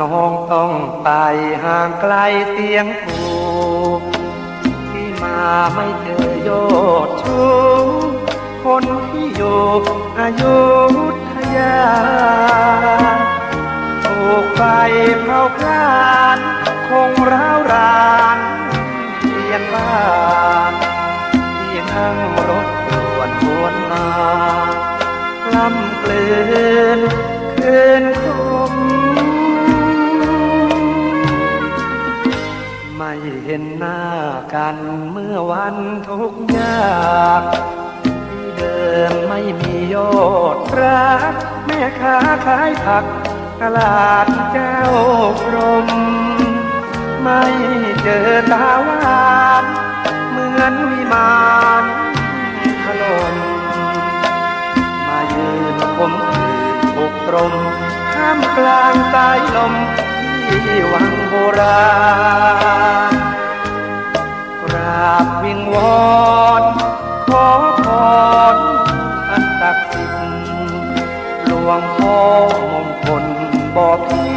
น้องต้องไปห่างไกลเสียงผูที่มาไม่เจอโยดชูคนที่อยู่อายุทยาถูกไฟเผาพลานคงร้าวรานเปลี่ยนบ้านที่นั่งรถด่วนวนมาล้ำกลืนคืนคม ไม่เห็นหน้ากันเมื่อวันทุกยากที่เดิมไม่มียอดรัก แม่ค้าขายผักตลาดเจ้ากรม ไม่เจอตาหวานเหมือนวิมานถล่มมายืนคมคืนปกตรมท่ามกลางสายลม ที่วังโบราณกราบวิงวอนขอพรอันศักดิ์สิทธิ์หลวงพ่อมงคลบอกพี่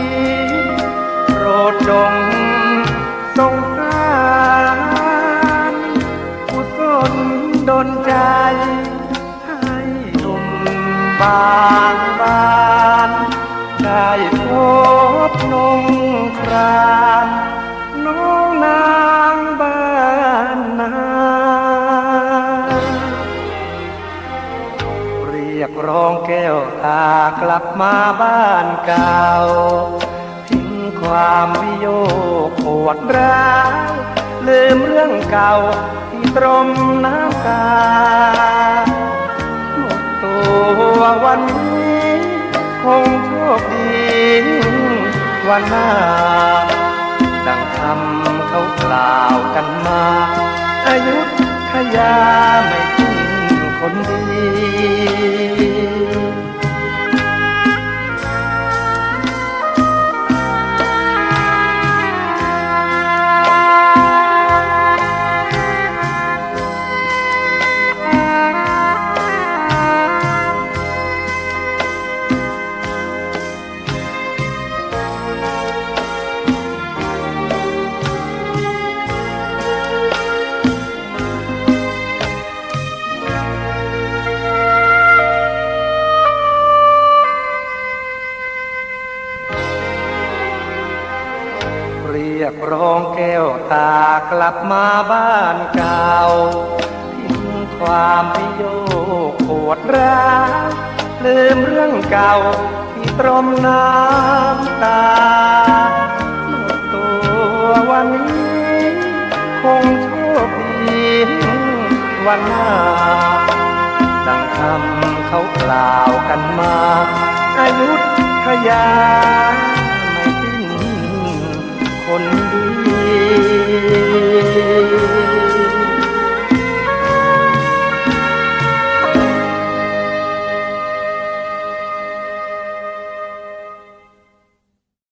โปรดจงทรงสารกุศลดลใจ ให้หนุ่มบาง รียกร้องแก้วตากลับมาบ้านเก่าทิ้งความวิโยคปวดร้าวลืมเรื่องเก่าที่ตรมน้ำตาหมดตัววันนี้ คงโชคดี วันหน้า ดังคำเขากล่าวกันมา อายุทยาไม่ เรียกร้องแก้วตากลับมาบ้านเก่าทิ้งความพิโยคปวดร้าลืมเรื่องเก่าที่ตรมน้ำตาหมดตัววันนี้ คงโชคดีวันหน้าดังคำเขากล่าวกันมา อายุทยา คนดี